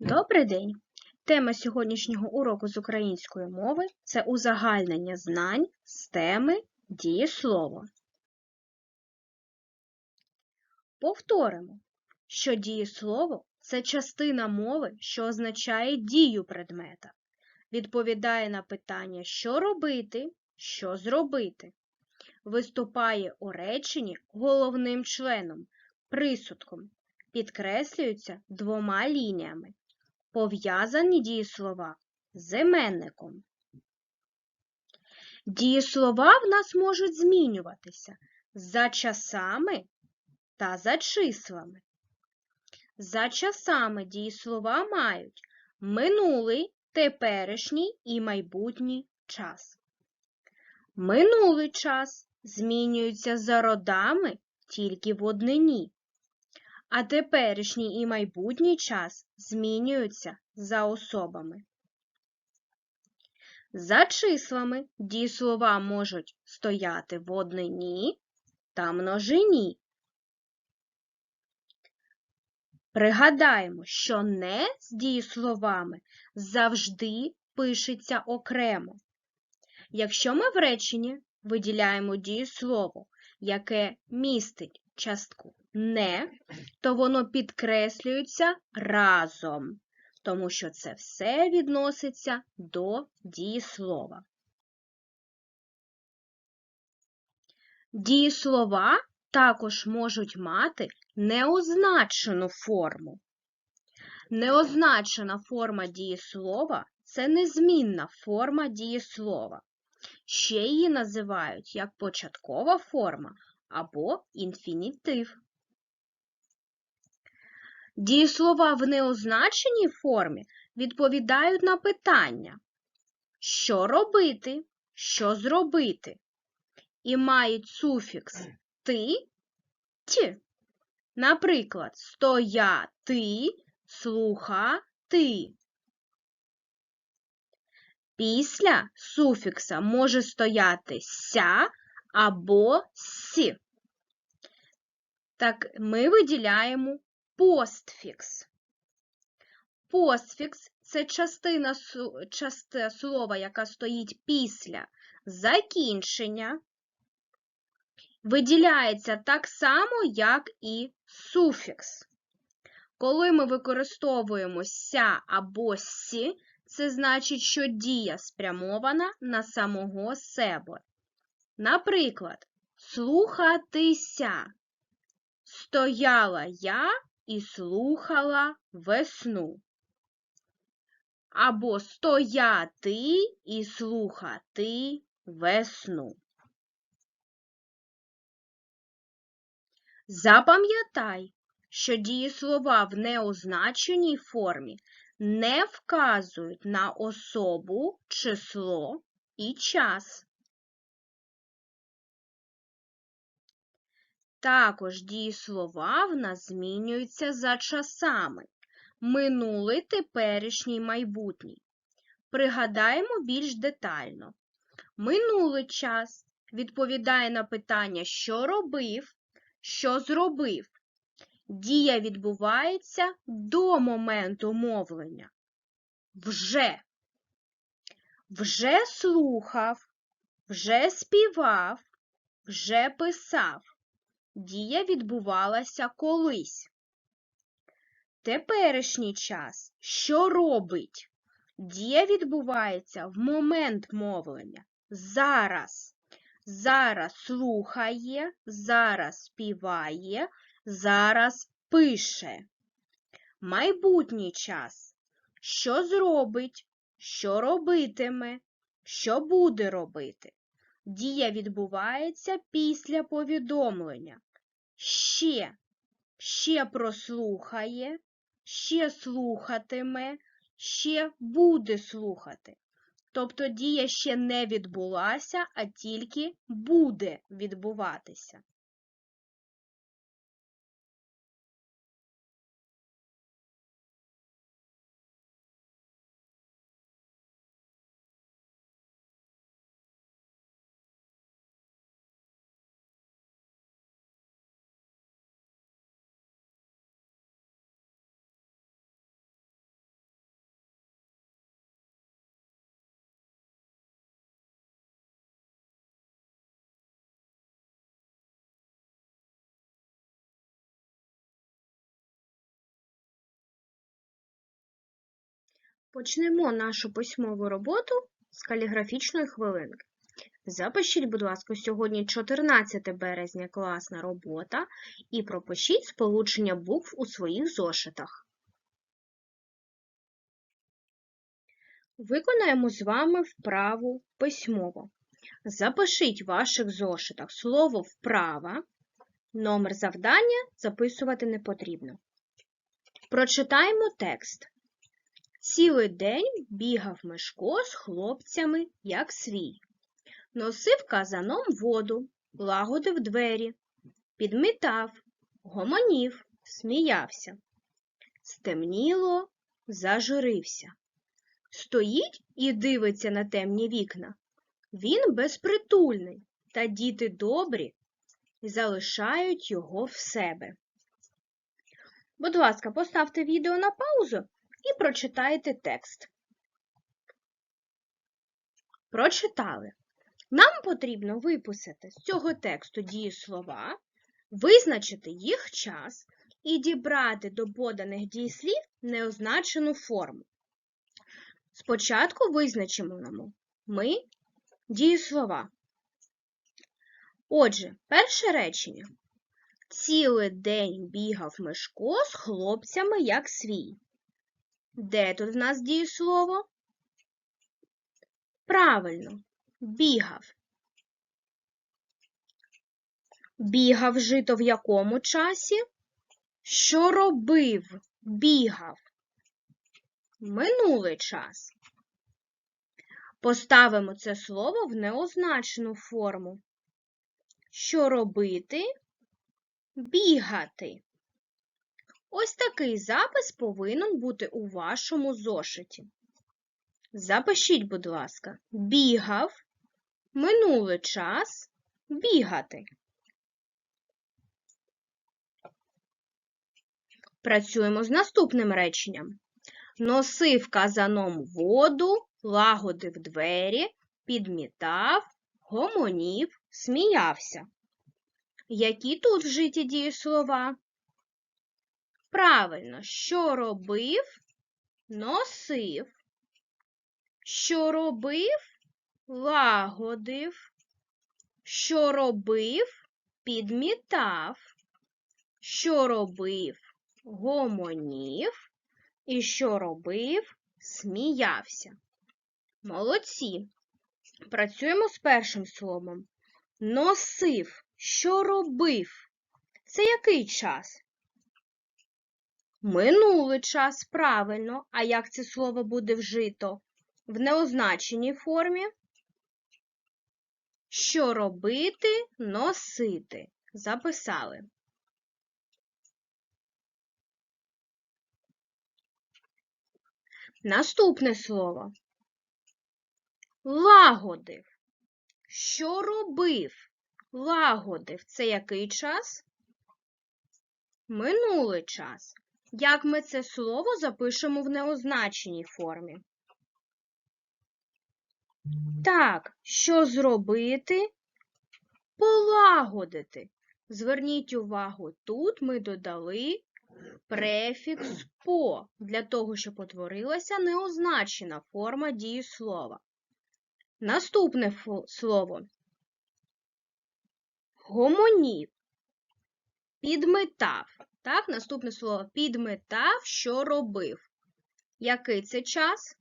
Добрий день! Тема сьогоднішнього уроку з української мови це узагальнення знань з теми дієслово. Повторимо, що дієслово це частина мови, що означає дію предмета, відповідає на питання, що робити, що зробити, виступає у реченні головним членом, присудком, підкреслюється двома лініями. Пов'язані дієслова з іменником. Дієслова в нас можуть змінюватися за часами та за числами. За часами дієслова мають минулий, теперішній і майбутній час. Минулий час змінюється за родами тільки в однині а теперішній і майбутній час змінюються за особами. За числами дієслова можуть стояти в однині та множині. Пригадаємо, що не з дієсловами завжди пишеться окремо. Якщо ми в реченні виділяємо дієслово, яке містить частку не, то воно підкреслюється разом, тому що це все відноситься до дієслова. Дієслова також можуть мати неозначену форму. Неозначена форма дієслова це незмінна форма дієслова. Ще її називають як початкова форма або інфінітив. Дієслова в неозначеній формі відповідають на питання, що робити, що зробити, і мають суфікс ти ті. Наприклад, стояти, слухати. Після суфікса може стояти ся або сі. Так ми виділяємо постфікс. Постфікс це частина частина слова, яка стоїть після закінчення. Виділяється так само, як і суфікс. Коли ми використовуємо ся або сі, це значить, що дія спрямована на самого себе. Наприклад, слухатися. Стояла я і слухала весну. Або стояти і слухати весну. Запам'ятай, що дієслова в неозначеній формі не вказують на особу, число і час. Також дієслова в нас змінюються за часами. Минулий, теперішній, майбутній. Пригадаємо більш детально. Минулий час відповідає на питання, що робив, що зробив. Дія відбувається до моменту мовлення. Вже. Вже слухав, вже співав, вже писав. Дія відбувалася колись. Теперішній час. Що робить? Дія відбувається в момент мовлення. Зараз. Зараз слухає, зараз співає, зараз пише. Майбутній час. Що зробить? Що робитиме? Що буде робити? Дія відбувається після повідомлення ще, ще прослухає, ще слухатиме, ще буде слухати. Тобто дія ще не відбулася, а тільки буде відбуватися. Почнемо нашу письмову роботу з каліграфічної хвилинки. Запишіть, будь ласка, сьогодні 14 березня класна робота і пропишіть сполучення букв у своїх зошитах. Виконаємо з вами вправу письмово. Запишіть в ваших зошитах слово вправа. Номер завдання записувати не потрібно. Прочитаємо текст. Цілий день бігав Мишко з хлопцями, як свій. Носив казаном воду, лагодив двері, підмітав, гомонів, сміявся. Стемніло, зажурився. Стоїть і дивиться на темні вікна. Він безпритульний, та діти добрі залишають його в себе. Будь ласка, поставте відео на паузу і прочитайте текст. Прочитали. Нам потрібно виписати з цього тексту дієслова, визначити їх час і дібрати до поданих дієслів неозначену форму. Спочатку визначимо нам ми дієслова. Отже, перше речення. Цілий день бігав Мишко з хлопцями, як свій. Де тут в нас дієслово? Правильно, бігав. Бігав жито в якому часі? Що робив? Бігав. Минулий час. Поставимо це слово в неозначену форму. Що робити? Бігати. Ось такий запис повинен бути у вашому зошиті. Запишіть, будь ласка, бігав, минулий час, бігати. Працюємо з наступним реченням. Носив казаном воду, лагодив двері, підмітав, гомонів, сміявся. Які тут вжиті дієслова? Правильно, що робив? Носив. Що робив? Лагодив. Що робив? Підмітав. Що робив? Гомонів. І що робив? Сміявся. Молодці. Працюємо з першим словом. Носив. Що робив? Це який час? Минулий час, правильно. А як це слово буде вжито? В неозначеній формі. Що робити? Носити. Записали. Наступне слово. Лагодив. Що робив? Лагодив. Це який час? Минулий час. Як ми це слово запишемо в неозначеній формі? Так, що зробити? Полагодити. Зверніть увагу, тут ми додали префікс по для того, щоб утворилася неозначена форма дієслова. Наступне слово гомонів, підметав. Так, наступне слово підметав, що робив. Який це час?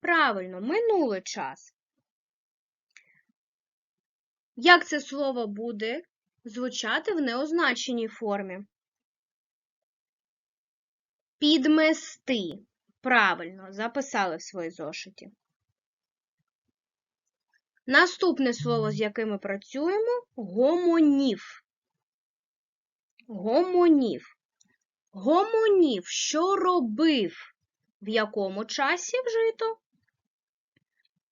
Правильно, минулий час. Як це слово буде звучати в неозначеній формі? Підмести. Правильно, записали в своїй зошиті. Наступне слово, з яким ми працюємо гомонів. Гомонів. Гомонів, що робив? В якому часі вжито?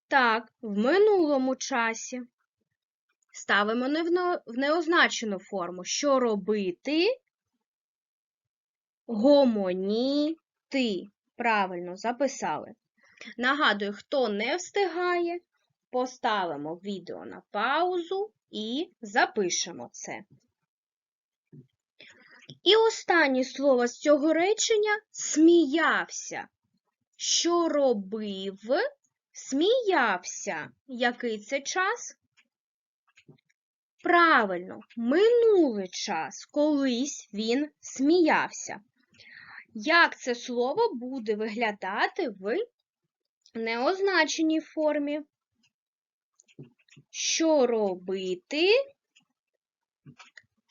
Так, в минулому часі. Ставимо в неозначену форму. Що робити? Гомоніти. Правильно записали. Нагадую, хто не встигає, поставимо відео на паузу і запишемо це. І останнє слово з цього речення сміявся. що робив, сміявся. Який це час? Правильно, минулий час, колись він сміявся. Як це слово буде виглядати в неозначеній формі? Що робити?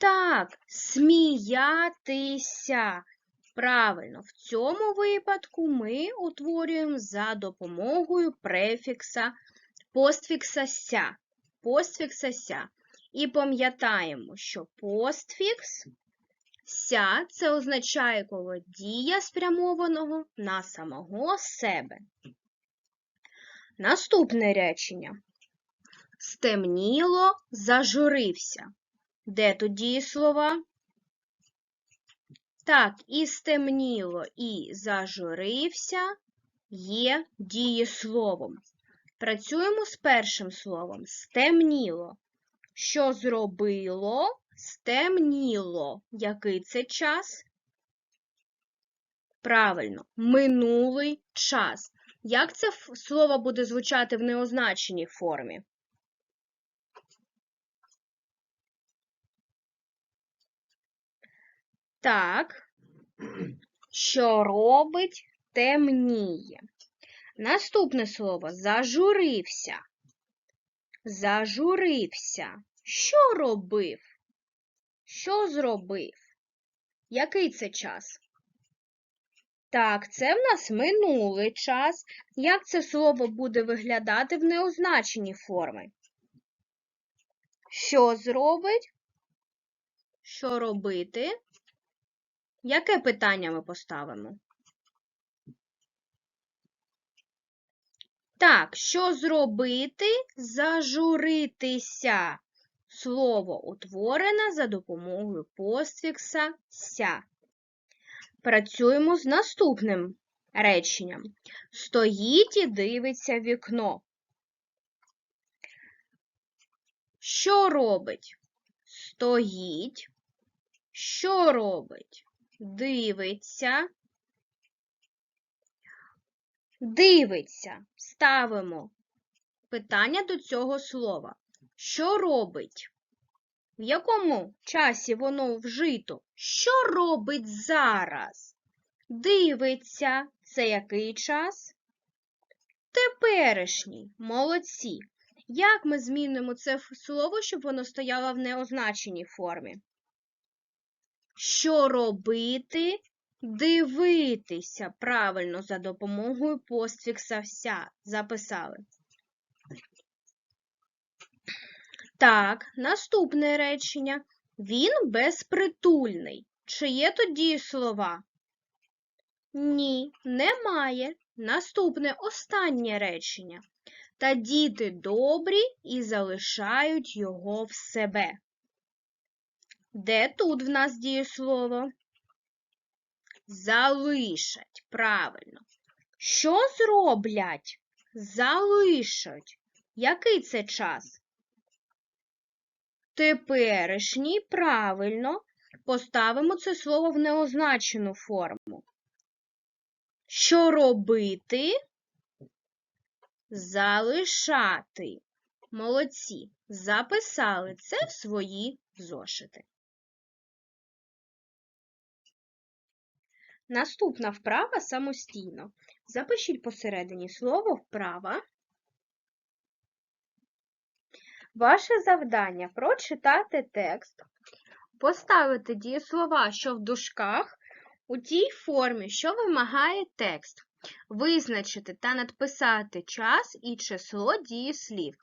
Так, сміятися. Правильно, в цьому випадку ми утворюємо за допомогою префікса постфікса ся. Постфікса ся. І пам'ятаємо, що постфікс ся це означає коли дія спрямованого на самого себе. Наступне речення. Стемніло, зажурився. Де тут дієслова? Так, і стемніло, і зажурився є дієсловом. Працюємо з першим словом. Стемніло. Що зробило? Стемніло. Який це час? Правильно, минулий час. Як це слово буде звучати в неозначеній формі? Так, що робить темніє. Наступне слово зажурився. Зажурився. Що робив? Що зробив? Який це час? Так, це в нас минулий час. Як це слово буде виглядати в неозначеній формі? Що зробить? Що робити? Яке питання ми поставимо? Так, що зробити? Зажуритися. Слово утворене за допомогою постфікса ся. Працюємо з наступним реченням. Стоїть і дивиться вікно. Що робить? Стоїть. Що робить? Дивиться. Дивиться. Ставимо питання до цього слова. Що робить? В якому часі воно вжито? Що робить зараз? Дивиться. Це який час? Теперішній. Молодці. Як ми змінимо це слово, щоб воно стояло в неозначеній формі? Що робити? Дивитися. Правильно, за допомогою постфікса вся. Записали. Так, наступне речення. Він безпритульний. Чи є тоді слова? Ні, немає. Наступне останнє речення. Та діти добрі і залишають його в себе. Де тут в нас дієслово? Залишать. Правильно. Що зроблять? Залишать. Який це час? Теперішній правильно поставимо це слово в неозначену форму. Що робити? Залишати. Молодці. Записали це в свої зошити. Наступна вправа самостійно. Запишіть посередині слово вправа. Ваше завдання прочитати текст, поставити дієслова, що в дужках, у тій формі, що вимагає текст, визначити та надписати час і число дієслів.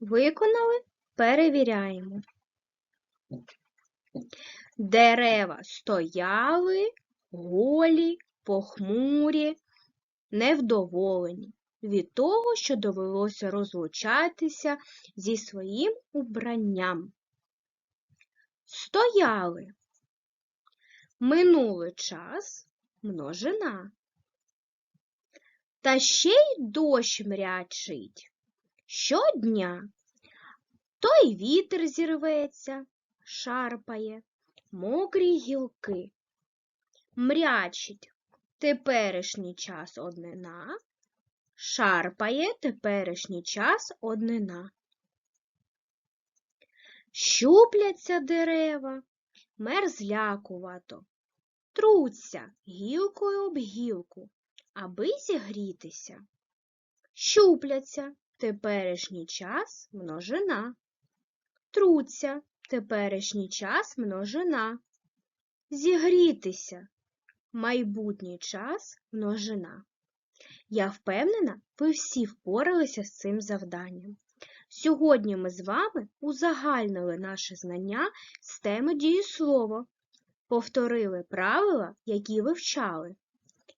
Виконали? Перевіряємо. Дерева стояли, голі, похмурі, невдоволені від того, що довелося розлучатися зі своїм убранням. Стояли. Минулий час множина. Та ще й дощ мрячить. Щодня той вітер зірветься, шарпає, мокрі гілки. мрячить теперішній час однина, шарпає теперішній час однина. Щупляться дерева, мерзлякувато, труться гілкою об гілку, аби зігрітися. Щупляться теперішній час множина. Труться теперішній час множина. Зігрітися майбутній час множина. Я впевнена, ви всі впоралися з цим завданням. Сьогодні ми з вами узагальнили наше знання з теми дієслово, повторили правила, які вивчали,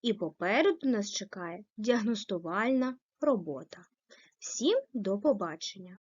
і попереду нас чекає діагностувальна робота. Всім до побачення!